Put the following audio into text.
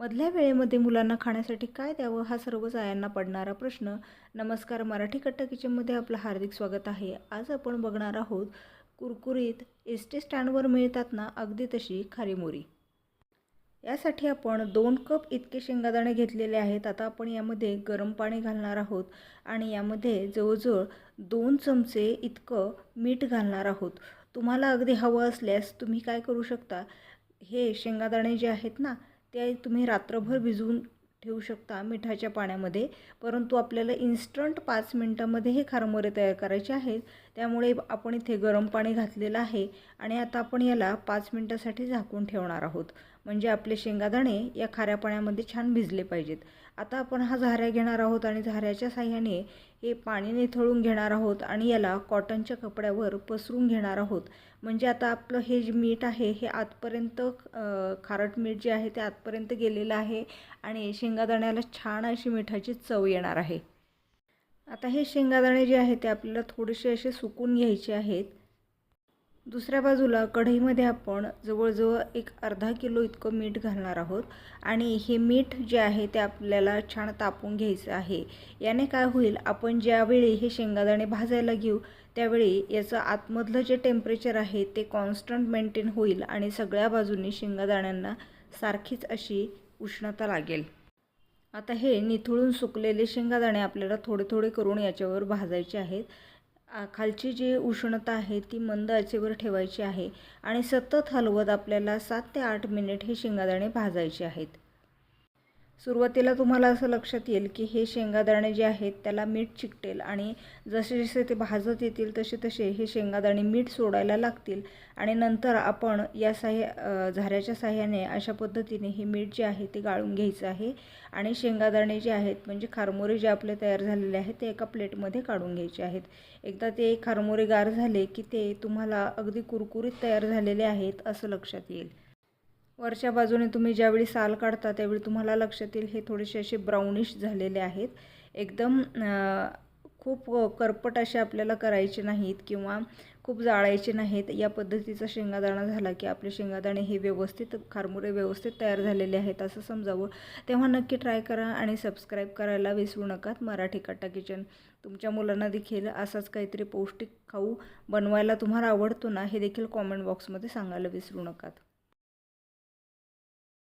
मधल्या वेळेमध्ये मुलांना खाण्यासाठी काय द्यावं हा सर्व जायांना पडणारा प्रश्न. नमस्कार मराठी कट्टा किचनमध्ये आपलं हार्दिक स्वागत आहे. आज आपण बघणार आहोत कुरकुरीत एस टी स्टँडवर मिळतात ना अगदी तशी खारी मोरी. यासाठी आपण दोन कप इतके शेंगादाणे घेतलेले आहेत. आता आपण यामध्ये गरम पाणी घालणार आहोत आणि यामध्ये जवळजवळ दोन चमचे इतकं मीठ घालणार आहोत. तुम्हाला अगदी हवं असल्यास तुम्ही काय करू शकता? हे शेंगादाणे जे आहेत ना ते तुम्ही रात्रभर भिजवून ठेवू शकता मिठाच्या पाण्यामध्ये. परंतु आपल्याला इन्स्टंट पाच मिनटामध्ये हे खारमोरे तयार करायचे आहेत. त्यामुळे आपण इथे गरम पाणी घातलेलं आहे आणि आता आपण याला पाच मिनटासाठी झाकून ठेवणार आहोत. म्हणजे आपले शेंगादाणे या खाऱ्या पाण्यामध्ये छान भिजले पाहिजेत. आता आपण हा झाऱ्या घेणार आहोत आणि झाऱ्याच्या साह्याने हे पाणी निथळून घेणार आहोत आणि याला कॉटनच्या कपड्यावर पसरून घेणार आहोत. म्हणजे आता आपलं हे जे मीठ आहे हे आतपर्यंत खारट मीठ जे आहे ते आतपर्यंत गेलेलं आहे आणि शेंगादाण्याला छान अशी मिठाची चव येणार आहे. आता हे शेंगादाणे जे आहे ते आपल्याला थोडेसे असे सुकून घ्यायचे आहेत. दुसऱ्या बाजूला कढईमध्ये आपण जवळजवळ एक अर्धा किलो इतकं मीठ घालणार आहोत. आणि हे मीठ जे आहे ते आपल्याला छान तापून घ्यायचं आहे. याने काय होईल आपण ज्यावेळी हे शेंगादाणे भाजायला घेऊ त्यावेळी याचं आतमधलं जे टेम्परेचर आहे ते कॉन्स्टंट मेंटेन होईल आणि सगळ्या बाजूंनी शेंगादाण्यांना सारखीच अशी उष्णता लागेल. आता हे निथळून सुकलेले शेंगादाणे आपल्याला थोडे थोडे करून याच्यावर भाजायचे आहेत. खालची जी उष्णता आहे ती मंद आचेवर ठेवायची आहे आणि सतत हलवत आपल्याला सात ते आठ मिनिट हे शेंगादाणे भाजायचे आहेत. सुरुवातीला तुम्हाला असं लक्षात येईल की हे शेंगादाणे जे आहेत त्याला मीठ चिकटेल आणि जसे जसे ते भाजत येतील तसे तसे हे शेंगादाणे मीठ सोडायला लागतील. आणि नंतर आपण या साह्या झाऱ्याच्या साह्याने अशा पद्धतीने हे मीठ जे आहे ते गाळून घ्यायचं आहे. आणि शेंगादाणे जे आहेत म्हणजे खारमोरे जे आपले तयार झालेले आहेत ते एका प्लेटमध्ये काढून घ्यायचे आहेत. एकदा ते खारमोरे गार झाले की ते तुम्हाला अगदी कुरकुरीत तयार झालेले आहेत असं लक्षात येईल. वरच्या बाजूने तुम्ही ज्यावेळी साल काढता त्यावेळी तुम्हाला लक्षात येईल हे थोडेसे असे ब्राउनिश झालेले आहेत. एकदम खूप करपट असे आपल्याला करायचे नाहीत किंवा खूप जाळायचे नाहीत. या पद्धतीचा शेंगादाणा झाला की आपले शेंगादाणे हे व्यवस्थित खारमुरे व्यवस्थित तयार झालेले आहेत असं समजावं. तेव्हा नक्की ट्राय करा आणि सबस्क्राईब करायला विसरू नकात मराठी कट्टा किचन तुमच्या मुलांना देखील असाच काहीतरी पौष्टिक खाऊ बनवायला तुम्हाला आवडतो ना हे देखील कॉमेंट बॉक्समध्ये सांगायला विसरू नकात